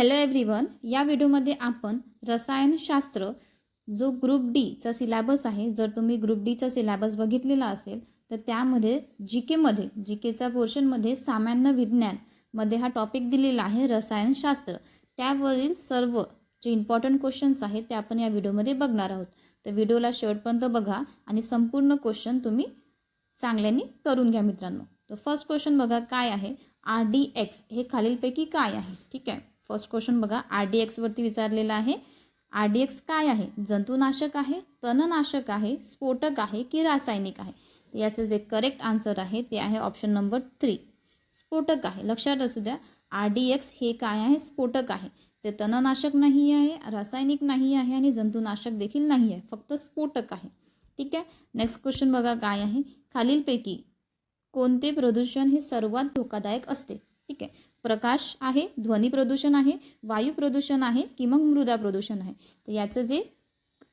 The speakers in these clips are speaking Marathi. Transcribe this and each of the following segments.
हॅलो एव्हरीवन या व्हिडिओमध्ये आपण रसायनशास्त्र जो ग्रुप डीचा सिलॅबस आहे जर तुम्ही ग्रुप डीचा सिलॅबस बघितलेला असेल तर त्यामध्ये जी केमध्ये जी केचा पोर्शनमध्ये सामान्य विज्ञानमध्ये हा टॉपिक दिलेला आहे रसायनशास्त्र. त्यावरील सर्व जे इम्पॉर्टंट क्वेश्चन्स आहेत ते आपण या व्हिडिओमध्ये बघणार आहोत. तर व्हिडिओला शेवटपर्यंत बघा आणि संपूर्ण क्वेश्चन तुम्ही चांगल्याने करून घ्या मित्रांनो. तर फर्स्ट क्वेश्चन बघा काय आहे? आर डी एक्स हे खालीलपैकी काय आहे? ठीक आहे? फर्स्ट क्वेश्चन बघा आर डी एक्सवरती विचारलेला आहे. आर डी एक्स काय आहे? जंतुनाशक आहे तणनाशक आहे स्फोटक आहे की रासायनिक आहे? याचं जे करेक्ट आन्सर आहे ते आहे ऑप्शन नंबर थ्री स्फोटक आहे. लक्षात असू द्या आर डी एक्स हे काय आहे? स्फोटक आहे. ते तणनाशक नाही आहे रासायनिक नाही आहे आणि जंतुनाशक देखील नाही आहे. फक्त स्फोटक आहे. ठीक आहे? नेक्स्ट क्वेश्चन बघा काय आहे? खालीलपैकी कोणते प्रदूषण हे सर्वात धोकादायक असते? ठीक आहे? प्रकाश आहे ध्वनी प्रदूषण आहे वायू प्रदूषण आहे की मग मृदा प्रदूषण आहे. तर याचं जे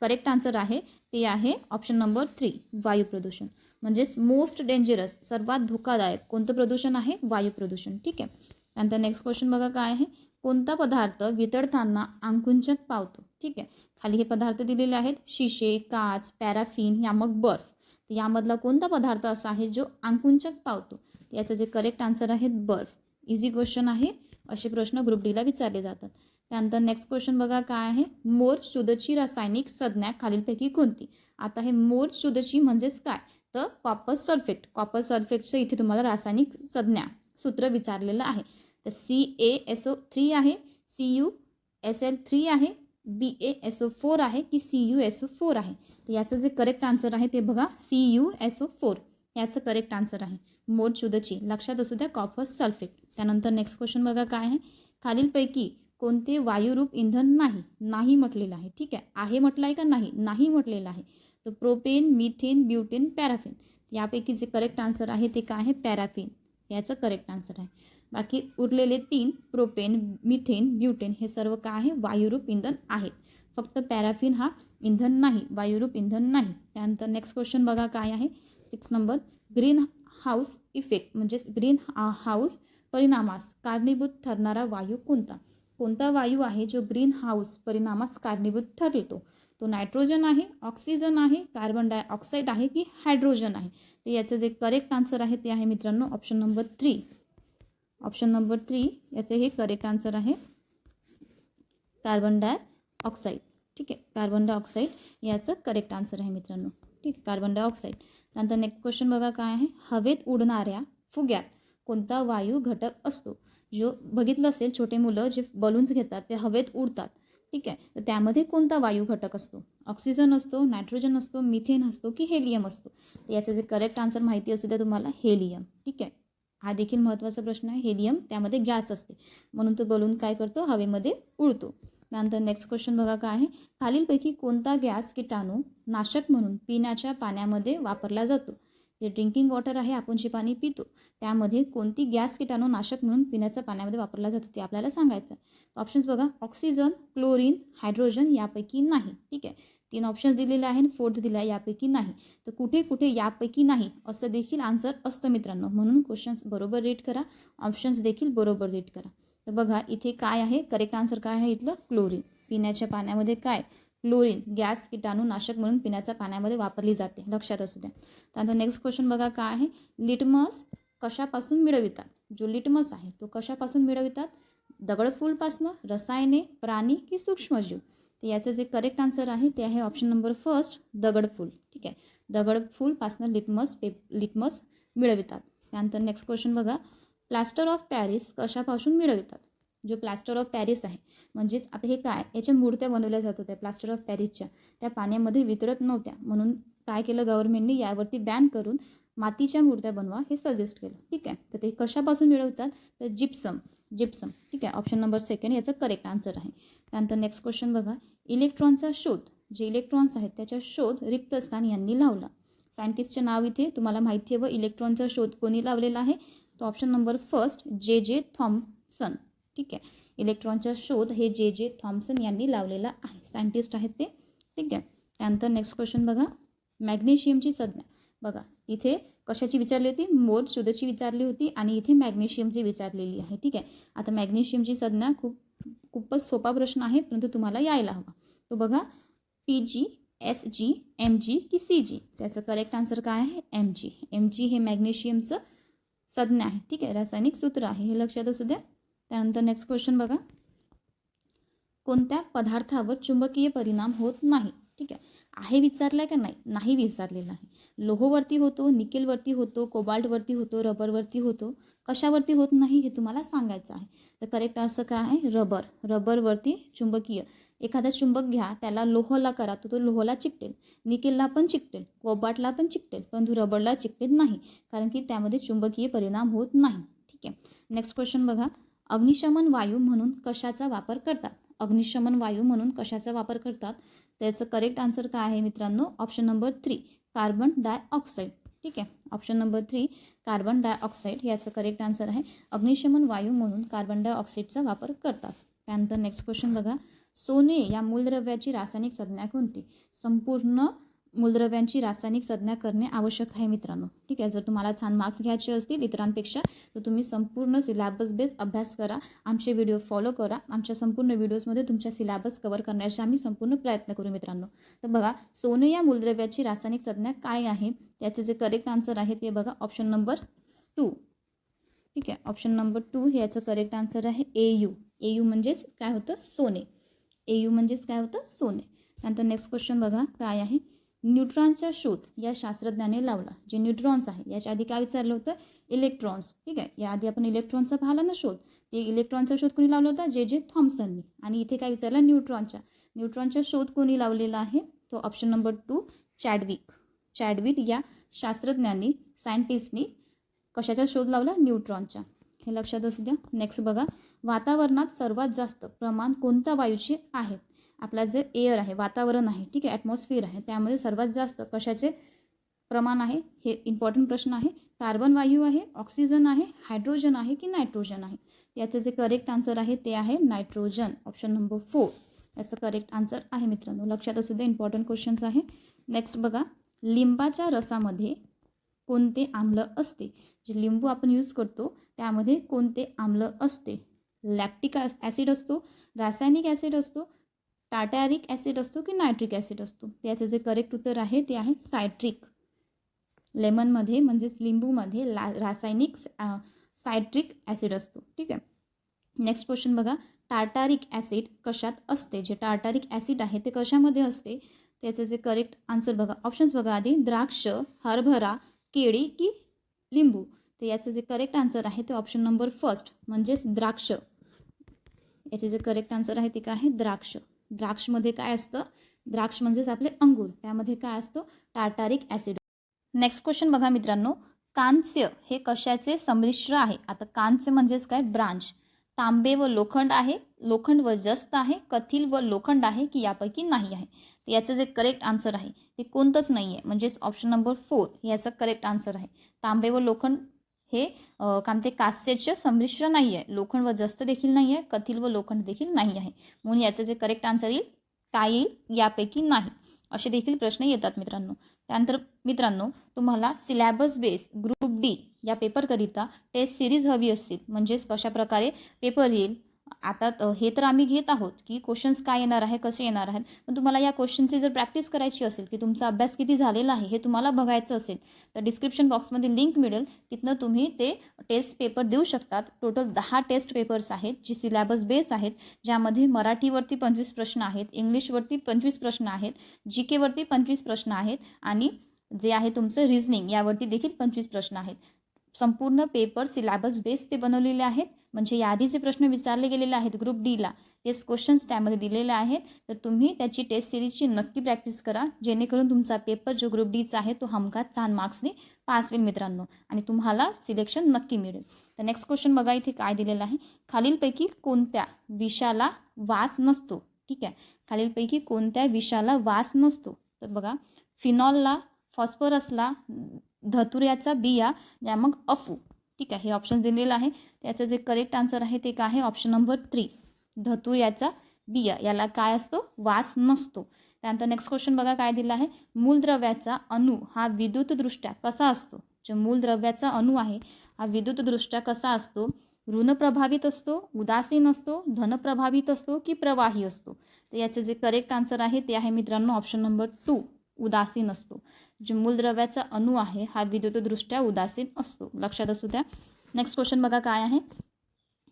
करेक्ट आन्सर आहे ते आहे ऑप्शन नंबर थ्री वायू प्रदूषण. म्हणजेच मोस्ट डेंजरस सर्वात धोकादायक कोणतं प्रदूषण आहे? वायू प्रदूषण. ठीक आहे? त्यानंतर नेक्स्ट क्वेश्चन बघा काय आहे? कोणता पदार्थ वितळताना आंकुंचक पावतो? ठीक आहे? खाली हे पदार्थ दिलेले आहेत शिशे काच पॅराफिन या मग बर्फ. तर यामधला कोणता पदार्थ असा आहे जो आंकुंचक पावतो? याचं जे करेक्ट आन्सर आहे बर्फ. इझी क्वेश्चन आहे. असे प्रश्न ग्रुप डीला विचारले जातात. त्यानंतर नेक्स्ट क्वेश्चन बघा काय आहे? मोर शुद्धची रासायनिक संज्ञा खालीलपैकी कोणती? आता हे मोर शुद्धची म्हणजेच काय? तर कॉपर सल्फेट कॉपर सल्फेटचं इथे तुम्हाला रासायनिक संज्ञा सूत्र विचारलेलं आहे. तर C A S O three आहे. C U S L three आहे. B A S O four आहे की C U S O four आहे? तर याचं जे करेक्ट आन्सर आहे ते बघा C U S O four याचं करेक्ट आन्सर आहे. मोर शुद्धची. लक्षात असू द्या कॉपर सल्फेट त्यानंतर नेक्स्ट क्वेश्चन बघा काय आहे? खालीलपैकी कोणते वायुरूप इंधन नाही नाही म्हटलेलं आहे. ठीक आहे? आहे म्हटलं आहे का नाही? नाही म्हटलेलं आहे. तर प्रोपेन मिथेन ब्युटेन पॅराफिन यापैकी जे करेक्ट आन्सर आहे ते काय आहे? पॅराफिन याचं करेक्ट आन्सर आहे. बाकी उरलेले तीन प्रोपेन मिथेन ब्युटेन हे सर्व काय आहे? वायुरूप इंधन आहेत. फक्त पॅराफिन हा इंधन नाही वायुरूप इंधन नाही. त्यानंतर नेक्स्ट क्वेश्चन बघा काय आहे? Six number green house effect म्हणजेच ग्रीन हाऊस परिणामास कारणीभूत ठरणारा वायू कोणता? कोणता वायू आहे जो ग्रीन हाऊस परिणामास कारणीभूत ठरतो? तो नायट्रोजन आहे, ऑक्सिजन आहे, कार्बन डायऑक्साईड आहे की हायड्रोजन आहे? तर याचं जे करेक्ट आन्सर आहे ते आहे मित्रांनो option number three option number three याचे हे करेक्ट आन्सर आहे कार्बन डायऑक्साईड ठीक आहे, कार्बन डायऑक्साईड याचं करेक्ट आन्सर आहे मित्रांनो. ठीक आहे, कार्बन डायऑक्साईड त्यानंतर नेक्स्ट क्वेश्चन बघा काय आहे? हवेत उडणाऱ्या फुग्यात. कोणता वायू घटक असतो? जो बघितलं असेल छोटे मुलं जे बलून्स घेतात ते हवेत उडतात. ठीक आहे? तर त्यामध्ये कोणता वायू घटक असतो? ऑक्सिजन असतो नायट्रोजन असतो मिथेन असतो की हेलियम असतो? तर याचे जे करेक्ट आन्सर माहिती असू द्या तुम्हाला हेलियम ठीक आहे? हा देखील महत्त्वाचा प्रश्न आहे. हेलियम त्यामध्ये गॅस असते. म्हणून तो बलून काय करतो? हवेमध्ये उडतो. त्यानंतर नेक्स्ट क्वेश्चन बघा काय आहे? खालीलपैकी कोणता गॅस किटाणू नाशक म्हणून पिण्याच्या पाण्यामध्ये वापरला जातो? जे ड्रिंकिंग वॉटर आहे आपण जे पाणी पितो त्यामध्ये कोणती गॅस किटाणू नाशक म्हणून पिण्याच्या पाण्यामध्ये वापरला जातो ते आपल्याला सांगायचं आहे. ऑप्शन्स बघा ऑक्सिजन क्लोरीन हायड्रोजन यापैकी नाही ठीक आहे? तीन ऑप्शन्स दिलेले आहे आणि फोर्थ दिला आहे यापैकी नाही. तर कुठे कुठे यापैकी नाही असं देखील आन्सर असतं मित्रांनो. म्हणून क्वेश्चन्स बरोबर रीड करा ऑप्शन्स देखील बरोबर रीड करा. तर बघा इथे काय आहे? करेक्ट आन्सर काय आहे इथलं? क्लोरीन पिण्याच्या पाण्यामध्ये काय? क्लोरीन गॅस किटाणू नाशक म्हणून पिण्याच्या पाण्यामध्ये वापरली जाते. लक्षात असू द्या. त्यानंतर नेक्स्ट क्वेश्चन बघा काय आहे? लिटमस कशापासून मिळवितात? जो लिटमस आहे तो कशापासून मिळवितात? दगडफूलपासनं रसायने प्राणी की सूक्ष्मजीव? तर याचं जे करेक्ट आन्सर आहे ते आहे ऑप्शन नंबर फर्स्ट दगडफूल ठीक आहे? दगडफूलपासनं लिटमस पे लिटमस मिळवितात. त्यानंतर नेक्स्ट क्वेश्चन बघा. प्लास्टर ऑफ पॅरिस कशापासून मिळवितात? जो प्लास्टर ऑफ पॅरिस आहे. म्हणजेच आता हे काय? याच्या मूर्त्या बनवल्या जात होत्या प्लास्टर ऑफ पॅरिसच्या त्या पाण्यामध्ये वितरत नव्हत्या. म्हणून काय केलं गव्हर्नमेंटने यावरती बॅन करून मातीच्या मूर्त्या बनवा हे सजेस्ट केलं. ठीक आहे? तर ते कशापासून मिळवतात? तर जिप्सम जिप्सम ठीक आहे? ऑप्शन नंबर सेकंड याचं करेक्ट आन्सर आहे. त्यानंतर नेक्स्ट क्वेश्चन बघा. इलेक्ट्रॉनचा शोध. जे इलेक्ट्रॉन्स आहेत त्याचा शोध रिक्त स्थान यांनी लावला. सायंटिस्टचे नाव इथे तुम्हाला माहिती आहे व इलेक्ट्रॉनचा शोध कोणी लावलेला आहे? तो ऑप्शन नंबर फर्स्ट जे जे थॉम्सन ठीक आहे. इलेक्ट्रॉनचा शोध हे जे जे थॉम्सन यांनी लावलेला आहे. सायंटिस्ट आहेत ते. ठीक आहे. त्यानंतर नेक्स्ट क्वेश्चन बघा. मॅग्नेशियमची संज्ञा. बघा इथे कशाची विचारली होती? मोर शुद्धची विचारली होती आणि इथे मॅग्नेशियमची विचारलेली आहे. ठीक आहे. आता मॅग्नेशियमची संज्ञा खूप खूपच सोपा प्रश्न आहे परंतु तुम्हाला यायला हवा. तो बघा P G S G M G की सी जी त्याचं करेक्ट आन्सर काय आहे? एम जी एम जी हे मॅग्नेशियमचं संज्ञा आहे. ठीक आहे. रासायनिक सूत्र आहे. हे लक्षात असू द्या. त्यानंतर नेक्स्ट क्वेश्चन बघा. कोणत्या पदार्थावर चुंबकीय परिणाम होत नाही? ठीक आहे. आहे विचारलं आहे का नाही? नाही विचारलेलं आहे. लोहवरती होतो निकेलवरती होतो कोबाल्टवरती होतो रबरवरती होतो. कशावरती होत नाही हे तुम्हाला सांगायचं आहे. तर करेक्ट असं काय आहे? रबर. रबरवरती चुंबकीय. एखादा चुंबक घ्या त्याला लोहला करा तो तो लोहला चिकटेल. निकेलला पण चिकटेल कोबाटला पण चिकटेल परंतु रबरला चिकटेल नाही. कारण की त्यामध्ये चुंबकीय परिणाम होत नाही. ठीक आहे. नेक्स्ट क्वेश्चन बघा. अग्निशमन वायू म्हणून कशाचा वापर करतात? अग्निशमन वायू म्हणून कशाचा वापर करतात? त्याचं करेक्ट आन्सर काय आहे मित्रांनो? Option number three carbon dioxide ठीक आहे? Option number three carbon dioxide याचं करेक्ट आन्सर आहे. अग्निशमन वायू म्हणून कार्बन डायऑक्साईडचा वापर करतात. त्यानंतर नेक्स्ट क्वेश्चन बघा. सोने या मूलद्रव्याची रासायनिक संज्ञा कोणती? संपूर्ण मूलद्रव्यांची रासायनिक संज्ञा करणे आवश्यक आहे मित्रांनो. ठीक आहे जर तुम्हाला छान मार्क्स घ्यायचे असतील इतरांपेक्षा तर तुम्ही संपूर्ण सिलॅबस बेस अभ्यास करा आमचे व्हिडिओ फॉलो करा आमच्या संपूर्ण व्हिडिओजमध्ये तुमच्या सिलॅबस कवर करण्याचे आम्ही संपूर्ण प्रयत्न करू मित्रांनो. तर बघा सोने या मूलद्रव्याची रासायनिक संज्ञा काय आहे? त्याचे जे करेक्ट आन्सर आहे ते बघा ऑप्शन नंबर टू ठीक आहे ऑप्शन नंबर टू याचं करेक्ट आन्सर आहे ए यू ए यू म्हणजेच काय होतं? सोने. ए यू म्हणजेच काय होतं? सोने. त्यानंतर नेक्स्ट क्वेश्चन बघा काय आहे? न्यूट्रॉनचा शोध या शास्त्रज्ञाने लावला जे न्यूट्रॉन्स आहे याच्या आधी काय विचारलं होतं? इलेक्ट्रॉन्स. ठीक आहे? याआधी आपण इलेक्ट्रॉनचा पाहिला ना शोध. ते इलेक्ट्रॉनचा शोध कोणी लावला होता? जे जे थॉम्सननी आणि इथे काय विचारलं? न्यूट्रॉनचा न्यूट्रॉनचा शोध कोणी लावलेला आहे? तो option number two Chadwick. Chadwick या शास्त्रज्ञांनी सायंटिस्टनी कशाचा शोध लावला? न्यूट्रॉनचा. हे लक्षात असू द्या. नेक्स्ट बघा. वातावरणात सर्वात जास्त प्रमाण कोणत्या वायूचे आहे? आपला जे एअर आहे वातावरण आहे ठीक आहे ॲटमॉस्फिअर आहे त्यामध्ये सर्वात जास्त कशाचे प्रमाण आहे हे इम्पॉर्टंट प्रश्न आहे. कार्बन वायू आहे ऑक्सिजन आहे हायड्रोजन आहे की नायट्रोजन आहे? याचं जे करेक्ट आन्सर आहे ते आहे नायट्रोजन ऑप्शन नंबर फोर याचं करेक्ट आन्सर आहे मित्रांनो. लक्षात असू इम्पॉर्टंट क्वेश्चन्स आहे. नेक्स्ट बघा लिंबाच्या रसामध्ये कोणते आम्ल असते? जे लिंबू आपण यूज करतो त्यामध्ये कोणते आम्ल असते? लॅक्टिक ॲसिड असतो रासायनिक ॲसिड असतो टाटॅरिक ॲसिड असतो की नायट्रिक ॲसिड असतो? याचं जे करेक्ट उत्तर आहे ते आहे सायट्रिक. लेमनमध्ये म्हणजेच लिंबूमध्ये ला रासायनिक सायट्रिक ॲसिड असतो. ठीक आहे? नेक्स्ट क्वेश्चन बघा. टार्टारिक ॲसिड कशात असते? जे टार्टारिक ॲसिड आहे ते कशामध्ये असते? त्याचं जे करेक्ट आन्सर बघा. ऑप्शन्स बघा आधी. द्राक्ष हरभरा केळी की लिंबू? तर याचं जे करेक्ट आन्सर आहे ते ऑप्शन नंबर फर्स्ट म्हणजेच द्राक्ष. याचे जे करेक्ट आन्सर आहे ते काय आहे? द्राक्ष. द्राक्षमध्ये काय असतं? द्राक्ष म्हणजेच आपले अंगूर. त्यामध्ये काय असतो? Tartaric acid. नेक्स्ट क्वेश्चन बघा मित्रांनो. कांस्य हे कशाचे संमिश्र आहे? आता कांस्य म्हणजेच काय? ब्रांच. तांबे व लोखंड आहे. लोखंड व जस्त आहे. कथील व लोखंड आहे की यापैकी नाही आहे? तर याचं जे करेक्ट आन्सर आहे ते कोणतंच नाही आहे म्हणजेच ऑप्शन नंबर फोर याचं करेक्ट आन्सर आहे. तांबे व लोखंड हे काम ते कांस्याचे संमिश्र नाही आहे लोखंड व जस्त देखील नाही आहे कथील व लोखंड देखील नाही आहे. म्हणून याचं जे करेक्ट आन्सर येईल काय येईल यापैकी नाही. असे देखील प्रश्न येतात मित्रांनो. त्यानंतर मित्रांनो तुम्हाला सिलॅबस बेस ग्रुप डी या पेपरकरिता टेस्ट सिरीज हवी असतील. म्हणजेच कशा प्रकारे पेपर येईल आता हे तर आम्ही घेत आहोत की क्वेश्चन्स काय येणार आहे कसे येणार आहेत. पण तुम्हाला या क्वेश्चनची जर प्रॅक्टिस करायची असेल की तुमचा अभ्यास किती झालेला आहे हे तुम्हाला बघायचं असेल तर डिस्क्रिप्शन बॉक्समध्ये लिंक मिळेल. तिथनं तुम्ही ते टेस्ट पेपर देऊ शकतात. टोटल दहा टेस्ट पेपर्स आहेत जी सिलॅबस बेस आहेत ज्यामध्ये मराठीवरती पंचवीस प्रश्न आहेत इंग्लिशवरती पंचवीस प्रश्न आहेत जी केवरती पंचवीस प्रश्न आहेत आणि जे आहे तुमचं रिझनिंग यावरती देखील पंचवीस प्रश्न आहेत. संपूर्ण पेपर सिलॅबस बेस ते बनवलेले आहेत. म्हणजे याआधी जे प्रश्न विचारले गेलेले आहेत ग्रुप डीला तेच क्वेश्चन्स त्यामध्ये दिलेले आहेत. तर तुम्ही त्याची टेस्ट सिरीजची नक्की प्रॅक्टिस करा. जेणेकरून तुमचा पेपर जो ग्रुप डीचा आहे तो हमखास छान मार्क्सने पास होईल मित्रांनो. आणि तुम्हाला सिलेक्शन नक्की मिळेल. तर नेक्स्ट क्वेश्चन बघा इथे काय दिलेलं आहे? खालीलपैकी कोणत्या विषाला वास नसतो? ठीक आहे. खालीलपैकी कोणत्या विषाला वास नसतो? तर बघा फिनॉलला फॉस्फरसला धतुऱ्याचा बिया या मग अफू. ठीक आहे हे ऑप्शन दिलेलं आहे. त्याचं जे करेक्ट आन्सर आहे ते काय आहे? ऑप्शन नंबर थ्री धतुऱ्याचा बिया याला काय असतो? वास नसतो. त्यानंतर नेक्स्ट क्वेश्चन बघा काय दिलं आहे? मूलद्रव्याचा अणू हा विद्युतदृष्ट्या कसा असतो? जे मूलद्रव्याचा अणू आहे हा विद्युतदृष्ट्या कसा असतो? ऋण प्रभावित असतो उदासीन असतो धनप्रभावित असतो की प्रवाही असतो? तर याचं जे करेक्ट आन्सर आहे ते आहे मित्रांनो ऑप्शन नंबर टू उदासीन असतो. जे मूलद्रव्याचा अणू आहे हा विद्युतदृष्ट्या उदासीन असतो. लक्षात असू द्या. नेक्स्ट क्वेश्चन बघा काय आहे?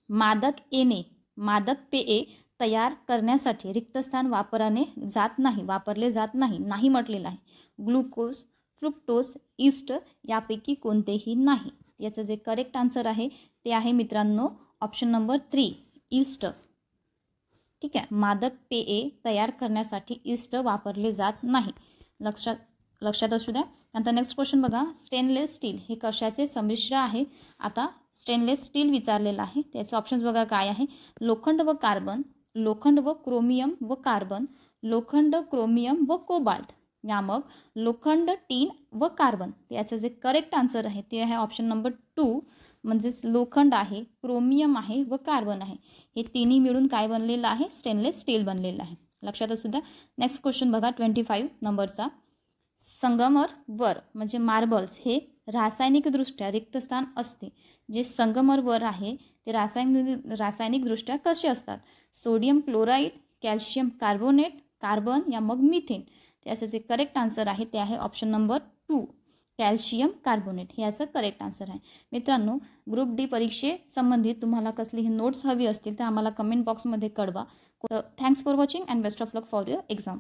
मादक एने मादक पेये तयार करण्यासाठी रिक्त स्थान वापराने जात नाही वापरले जात नाही नाही म्हटलेलं आहे. ग्लुकोज फ्रुक्टोज इस्ट यापैकी कोणतेही नाही. याचं जे करेक्ट आन्सर आहे ते आहे मित्रांनो ऑप्शन नंबर थ्री इस्ट ठीक आहे. मादक पेये तयार करण्यासाठी इस्ट वापरले जात नाही. लक्षात लक्षात असू द्या. नंतर नेक्स्ट क्वेश्चन बघा. स्टेनलेस स्टील हे कशाचे संमिश्र आहे? आता स्टेनलेस स्टील विचारलेलं आहे. त्याचे ऑप्शन्स बघा काय आहे. लोखंड व कार्बन लोखंड व क्रोमियम व कार्बन लोखंड क्रोमियम व कोबाल्ट या मग लोखंड टीन व कार्बन याचं जे करेक्ट आन्सर आहे ते आहे ऑप्शन नंबर टू म्हणजेच लोखंड आहे क्रोमियम आहे व कार्बन आहे. हे तिन्ही मिळून काय बनलेलं आहे? स्टेनलेस स्टील बनलेलं आहे. लक्षात असू द्या. नेक्स्ट क्वेश्चन बघा ट्वेंटी फाईव्ह नंबरचा संगमर वर म्हणजे मार्बल्स हे रासायनिकदृष्ट्या रिक्त स्थान असते. जे संगमर वर आहे ते रासायनिक रासायनिकदृष्ट्या कसे असतात? Sodium chloride calcium carbonate carbon या मग मिथेन ते जे करेक्ट आन्सर आहे ते आहे option number two calcium carbonate हे याचं करेक्ट आन्सर आहे. मित्रांनो ग्रुप डी परीक्षेसंबंधित तुम्हाला कसलीही नोट्स हवी असतील तर आम्हाला कमेंट बॉक्समध्ये कळवा. Thanks for watching and best of luck for your exam